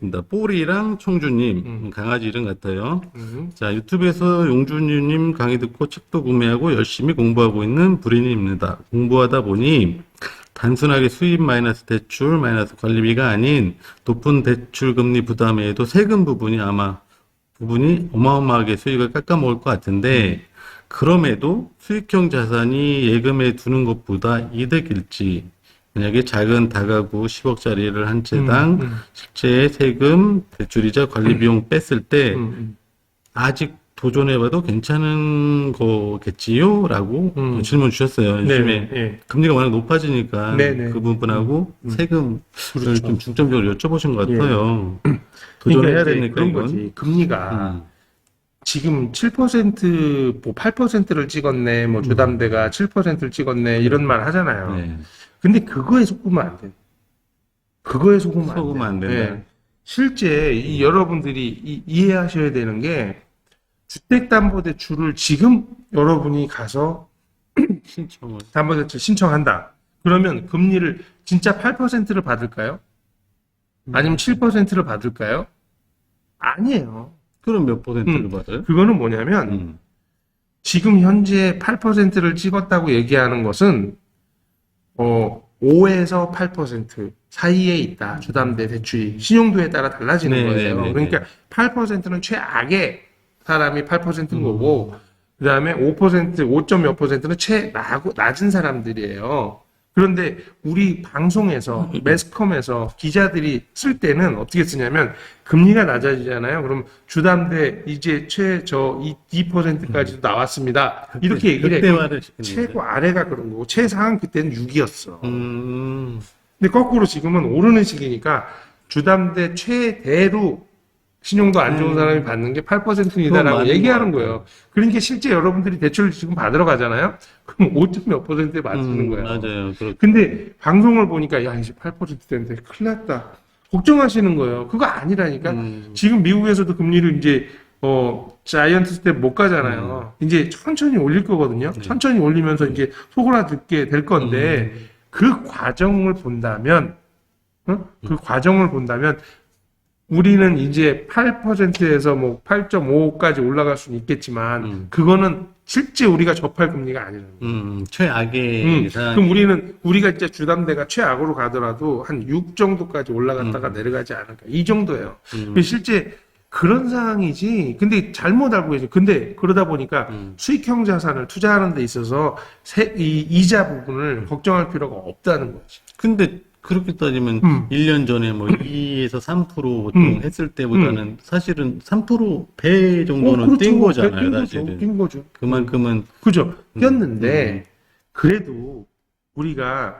입니다. 뽀리랑 청주님, 음. 강아지 이름 같아요. 음. 자, 유튜브에서 용준님 강의 듣고 책도 구매하고 열심히 공부하고 있는 불인입니다. 공부하다 보니 단순하게 수입 마이너스 대출 마이너스 관리비가 아닌 높은 대출 금리 부담에도 세금 부분이 아마 부분이 어마어마하게 수익을 깎아먹을 것 같은데 그럼에도 수익형 자산이 예금에 두는 것보다 이득일지 만약에 작은 다가구 10억짜리를 한 채당 음, 음. 실제 세금, 대출이자 관리 비용 뺐을 때 음, 음. 아직 도전해봐도 괜찮은 거겠지요? 라고 음. 질문 주셨어요. 요즘에 네, 네. 금리가 워낙 높아지니까 네네. 그 부분하고 음. 세금을 그렇죠. 좀 중점적으로 여쭤보신 것 예. 같아요. 그러니까 도전해야 되니까 그런. 거지. 금리가 음. 지금 7%, 뭐 8%를 찍었네, 뭐 주담대가 7%를 찍었네, 이런 말 하잖아요. 네. 근데 그거에 속으면 안 돼. 그거에 속으면 안 돼. 속으면 안 된다. 실제 이 여러분들이 이, 이 해하셔야 되는 게 주택담보대출을 지금 여러분이 가서 신청을. 담보대출 신청한다. 그러면 금리를 진짜 8%를 받을까요? 아니면 7%를 받을까요? 아니에요. 그럼 몇 퍼센트를 음. 받아요? 그거는 뭐냐면 음. 지금 현재 8%를 찍었다고 얘기하는 것은 어 5에서 8% 사이에 있다. 주담대 대출이 신용도에 따라 달라지는 네, 거예요. 네, 네, 그러니까 8%는 최악의 사람이 8%인 음. 거고 그다음에 5% 5점 몇 퍼센트는 최 낮은 사람들이에요. 그런데 우리 방송에서 매스컴에서 기자들이 쓸 때는 어떻게 쓰냐면 금리가 낮아지잖아요. 그럼 주담대 이제 최저 2%까지도 나왔습니다. 이렇게 얘기를 해. 극대화를 시키는 최고 아래가 그런 거고 최상은 그때는 6이었어. 음. 근데 거꾸로 지금은 오르는 시기니까 주담대 최대로 신용도 안 좋은 음. 사람이 받는 게 그건 8%이다라고 맞는 얘기하는 것 거예요. 그러니까 실제 여러분들이 대출을 지금 받으러 가잖아요. 그럼 5점 몇 퍼센트에 맞추는 음, 거예요. 맞아요. 그렇 근데 방송을 보니까 야 이제 8%대인데 큰일 났다. 걱정하시는 거예요. 그거 아니라니까. 음. 지금 미국에서도 금리를 이제 어 자이언트 스텝 못 가잖아요. 이제 천천히 올릴 거거든요. 음. 네. 천천히 올리면서 이제 소그라들게 될 건데 음. 그 과정을 본다면 어? 그 과정을 본다면 우리는 이제 8%에서 뭐 8.5까지 올라갈 수는 있겠지만 음. 그거는 실제 우리가 접할 금리가 아니라는 거예요. 음, 최악의 음, 상황. 그럼 우리는 우리가 진짜 주담대가 최악으로 가더라도 한 6 정도까지 올라갔다가 음. 내려가지 않을까 이 정도예요. 음. 실제 그런 상황이지. 근데 잘못 알고 계세요. 근데 그러다 보니까 음. 수익형 자산을 투자하는 데 있어서 세, 이 이자 부분을 걱정할 필요가 없다는 거지. 근데 그렇게 따지면 음. 1년 전에 뭐 2에서 3% 보통 음. 했을 때보다는 사실은 3%배 정도는 뛴 거잖아요, 뛴 거죠. 사실은. 뛴 거죠. 그만큼은 그죠. 음. 뛰었는데 음. 그래도 우리가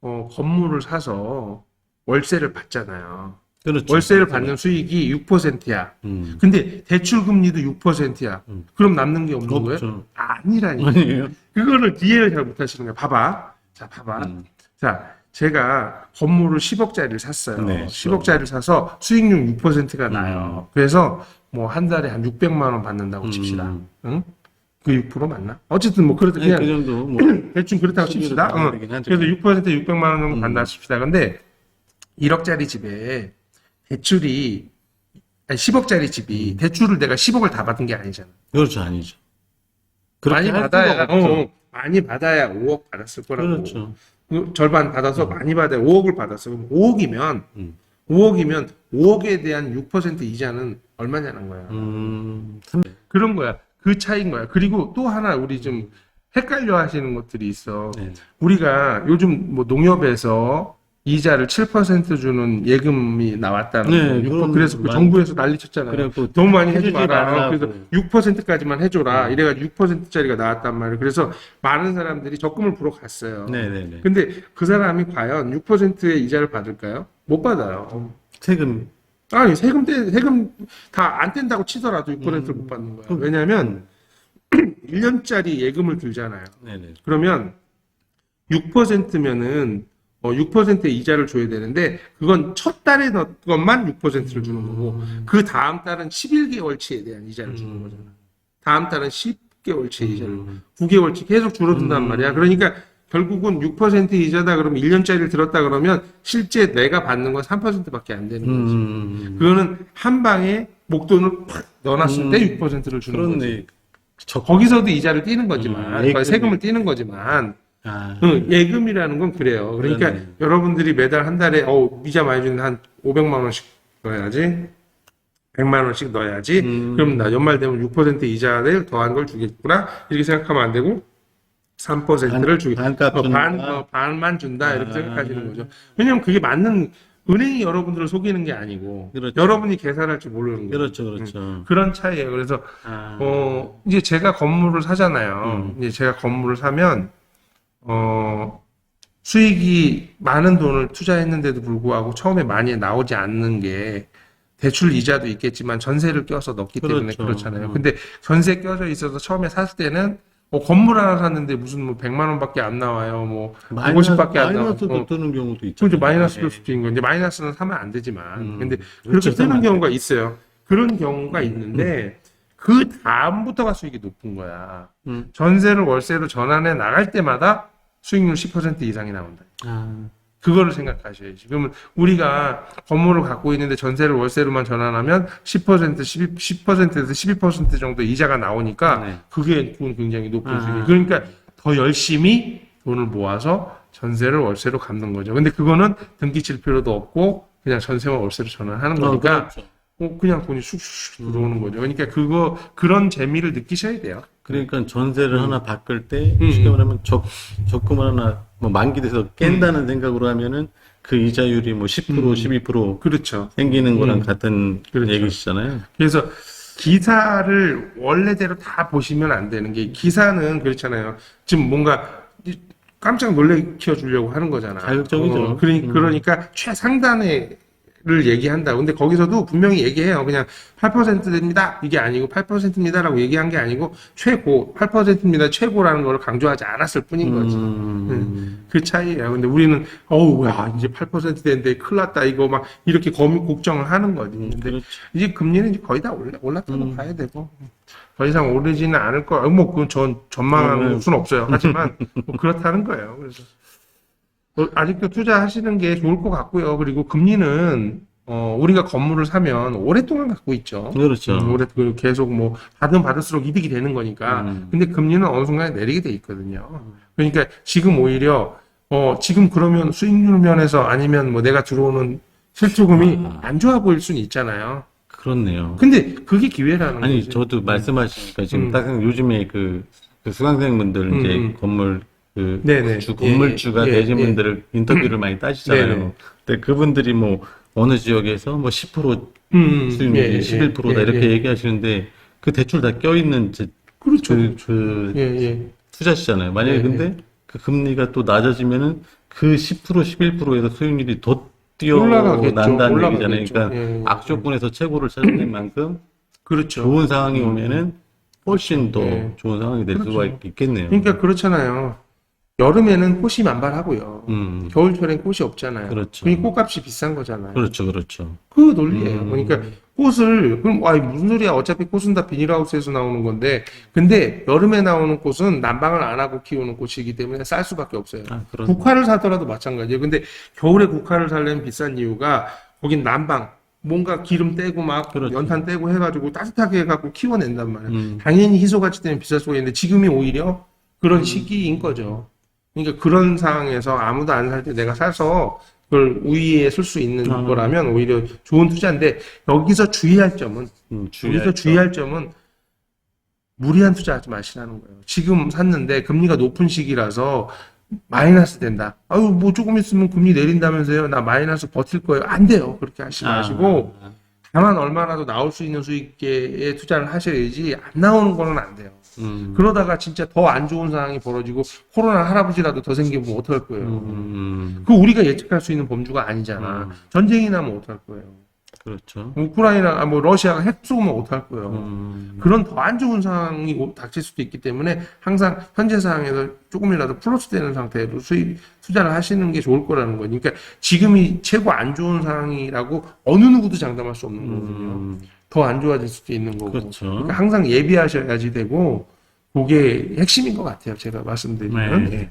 어, 건물을 사서 월세를 받잖아요. 그렇죠. 월세를 그렇죠. 받는 수익이 6%야. 음. 근데 대출 금리도 6%야. 음. 그럼 남는 게 없는 거예요? 없죠. 아니라니까. 아니에요. 그거를 이해를 잘 못하시는 거예요. 봐봐. 자, 봐봐. 음. 자, 제가 건물을 10억짜리를 샀어요. 네, 10억짜리를 사서 수익률 6%가 나요. 그래서 뭐 한 달에 한 600만 원 받는다고 칩시다. 음. 응? 그 6% 맞나? 어쨌든 뭐 그래도 아니, 그냥 그 정도 뭐 대충 그렇다고 칩시다. 다 응. 그래서 6% 600만 원 정도 음. 받는다 칩시다. 근데 1억짜리 집에 대출이 아니 10억짜리 집이 대출을 내가 10억을 다 받은 게 아니잖아. 그렇죠, 아니죠. 많이 할 받아야. 어, 어, 많이 받아야 5억 받았을 거라고. 그렇죠. 그 절반 받아서 많이 받아야 5억을 받았어. 그럼 5억이면 음. 5억이면 5억에 대한 6% 이자는 얼마냐는 거야. 음, 삼- 그런 거야. 그 차이인 거야. 그리고 또 하나 우리 좀 헷갈려 하시는 것들이 있어. 네. 우리가 요즘 뭐 농협에서 이자를 7% 주는 예금이 나왔다는 네, 거예요. 그건 그래서 그 많- 정부에서 난리 쳤잖아요. 그래갖고 너무 많이 해주지 마라. 그래서 6%까지만 해줘라. 음. 이래가지고 6%짜리가 나왔단 말이에요. 그래서 많은 사람들이 적금을 불어 갔어요. 네네 네. 근데 그 사람이 과연 6%의 이자를 받을까요? 못 받아요. 세금 아니 세금 떼 세금 다 안 뗀다고 치더라도 6%를 못 받는 거야. 왜냐하면 1년짜리 예금을 들잖아요. 네네. 그러면 6%면은 어, 6%의 이자를 줘야 되는데 그건 첫 달에 넣은 것만 6%를 주는 거고 그 다음 달은 11개월치에 대한 이자를 주는 음. 거잖아. 다음 달은 10개월치 이자를 음. 9개월치 계속 줄어든단 음. 말이야. 그러니까 결국은 6% 이자다 그러면 1년짜리를 들었다 그러면 실제 내가 받는 건 3%밖에 안 되는 거지. 음, 그거는 한 방에 목돈을 팍 넣어놨을 때 6%를 주는 거지. 그렇네. 저, 거기서도 이자를 띄는 거지만, 음, 거의 예금이- 세금을 띄는 거지만, 아, 응, 예금이라는 건 그래요. 그러니까 그러네. 여러분들이 매달 한 달에, 어, 이자 많이 주는데 한 500만 원씩 넣어야지. 100만 원씩 넣어야지. 음. 그럼 나 연말 되면 6% 이자를 더한 걸 주겠구나. 이렇게 생각하면 안 되고, 3%를 주겠 반값 어. 반, 어, 반만 준다. 이렇게 아. 생각하시는 거죠. 왜냐면 그게 맞는, 은행이 여러분들을 속이는 게 아니고, 그렇죠. 여러분이 계산할 줄 모르는 거예요. 그렇죠, 그렇죠. 그런 차이예요. 그래서 아, 어, 이제 제가 건물을 사잖아요. 음. 이제 제가 건물을 사면, 어, 수익이 많은 돈을 투자했는데도 불구하고 처음에 많이 나오지 않는 게 대출 이자도 있겠지만 전세를 껴서 넣기 때문에 그렇죠. 그렇잖아요. 음. 근데 전세 껴져 있어서 처음에 샀을 때는 뭐 건물 하나 샀는데 무슨 뭐 100만 원밖에 안 나와요. 뭐 150밖에 안 나와요. 마이너스도 어. 뜨는 경우도 있죠. 그렇죠. 마이너스 될 수도 있는 건데 마이너스는 사면 안 되지만 음. 근데 그렇죠. 그렇게 뜨는 경우가 있어요. 그런 경우가 있는데 그 다음부터가 수익이 높은 거야. 음. 전세를 월세로 전환해 나갈 때마다 수익률 10% 이상이 나온다. 아, 그거를 생각하셔야지. 그러면 우리가 건물을 갖고 있는데 전세를 월세로만 전환하면 10%, 12, 10%에서 12% 정도 이자가 나오니까 네. 그게 돈 굉장히 높은 아. 수익이. 그러니까 더 열심히 돈을 모아서 전세를 월세로 갚는 거죠. 근데 그거는 등기 칠 필요도 없고 그냥 전세만 월세로 전환하는 어, 거니까 그렇죠. 어, 그냥 돈이 쑥쑥 들어오는 거죠. 그러니까 그거 그런 재미를 느끼셔야 돼요. 그러니까 전세를 하나 바꿀 때 음. 쉽게 말하면 적, 적금을 하나 뭐 만기돼서 깬다는 생각으로 하면은 그 이자율이 뭐 10% 음. 12% 그렇죠. 생기는 거랑 음. 같은 그렇죠. 얘기시잖아요. 그래서 기사를 원래대로 다 보시면 안 되는 게 기사는 그렇잖아요. 지금 뭔가 이- 깜짝 놀래켜 주려고 하는 거잖아. 자극적이죠. 그러니, 음. 그러니까 최상단의 를 얘기한다. 근데 거기서도 분명히 얘기해요. 그냥 8% 됩니다. 이게 아니고 8%입니다라고 얘기한 게 아니고 최고 8%입니다. 최고라는 걸 강조하지 않았을 뿐인 거지. 음, 그 차이예요. 근데 우리는 어우 야 이제 8% 되는데 큰일 났다 이거 막 이렇게 고민 걱정을 하는 거지. 근데 그렇죠. 이제 금리는 이제 거의 다 올라, 올랐다고 음. 봐야 되고 더 이상 오르지는 않을 거. 뭐 그건 전 전망할 음. 수는 없어요. 하지만 뭐 그렇다는 거예요. 그래서 뭐 아직도 투자하시는 게 좋을 것 같고요. 그리고 금리는 어 우리가 건물을 사면 오랫동안 갖고 있죠. 그렇죠. 음, 오래 그 계속 뭐 받으면 받을수록 이득이 되는 거니까. 음. 근데 금리는 어느 순간에 내리게 돼 있거든요. 그러니까 지금 오히려 어 지금 그러면 수익률 면에서 아니면 뭐 내가 들어오는 실투금이 아. 안 좋아 보일 수는 있잖아요. 그렇네요. 근데 그게 기회라는 아니 거지. 저도 말씀하시니까 지금 음. 딱 요즘에 그, 그 수강생분들 음, 이제 음. 건물 그 네네. 주, 예, 건물주가 예, 되신 예. 분들을 인터뷰를 많이 따시잖아요. 네네. 근데 그분들이 뭐 어느 지역에서 뭐 10% 음, 수익률이 예, 예, 11%다 예, 이렇게 예. 얘기하시는데 그 대출 다 껴있는 제- 그렇죠. 그, 그 예, 예. 투자시잖아요. 만약에 네, 근데 그 금리가 또 낮아지면은 그 10% 11%에서 수익률이 더. 뛰어난다는. 얘기잖아요. 그러니까 예, 예. 악조건에서 최고를 찾는 만큼 그렇죠. 좋은 상황이 오면은 훨씬 더 네. 좋은 상황이 될 수가 그렇죠. 있겠네요. 그러니까 그렇잖아요. 여름에는 꽃이 만발하고요. 음, 겨울철엔 꽃이 없잖아요. 그렇죠. 그게 꽃값이 비싼 거잖아요. 그렇죠, 그렇죠. 그 논리예요. 음. 그러니까 꽃을 그럼 아 무슨 소리야? 어차피 꽃은 다 비닐하우스에서 나오는 건데 근데 여름에 나오는 꽃은 난방을 안 하고 키우는 꽃이기 때문에 쌀 수밖에 없어요. 아. 국화를 사더라도 마찬가지예요. 근데 겨울에 국화를 사려면 비싼 이유가 거긴 난방 뭔가 기름 떼고 막 그렇죠. 연탄 떼고 해가지고 따뜻하게 해갖고 키워낸단 말이에요. 음, 당연히 희소 가치 때문에 비쌀 수가 있는데 지금이 오히려 그런 시기인 거죠. 그러니까 그런 상황에서 아무도 안 살 때 내가 사서 그걸 우위에 쓸 수 있는 아. 거라면 오히려 좋은 투자인데 여기서 주의할 점은 음, 여기서 주의할 주의할 점은 무리한 투자하지 마시라는 거예요. 지금 샀는데 금리가 높은 시기라서 마이너스 된다. 아유 뭐 조금 있으면 금리 내린다면서요. 나 마이너스 버틸 거예요. 안 돼요. 그렇게 하지 마시고 아, 다만 얼마라도 나올 수 있는 수익에 투자를 하셔야지 안 나오는 거는 안 돼요. 음, 그러다가 진짜 더 안 좋은 상황이 벌어지고 코로나 할아버지라도 더 생기면 어떡할 거예요. 음, 그 우리가 예측할 수 있는 범주가 아니잖아. 음. 전쟁이 나면 어떡할 거예요. 그렇죠. 우크라이나 아, 뭐 러시아가 핵 쏘면 어떡할 거예요. 음, 그런 더 안 좋은 상황이 오- 닥칠 수도 있기 때문에 항상 현재 상황에서 조금이라도 플러스 되는 상태로 수입 투자를 하시는 게 좋을 거라는 거니까 그러니까 지금이 최고 안 좋은 상황이라고 어느 누구도 장담할 수 없는 거거든요. 음, 더안 좋아질 수도 있는 거고. 그렇죠. 그러니까 항상 예비하셔야지 되고 그게 핵심인 것 같아요. 제가 말씀드리면. 네. 예.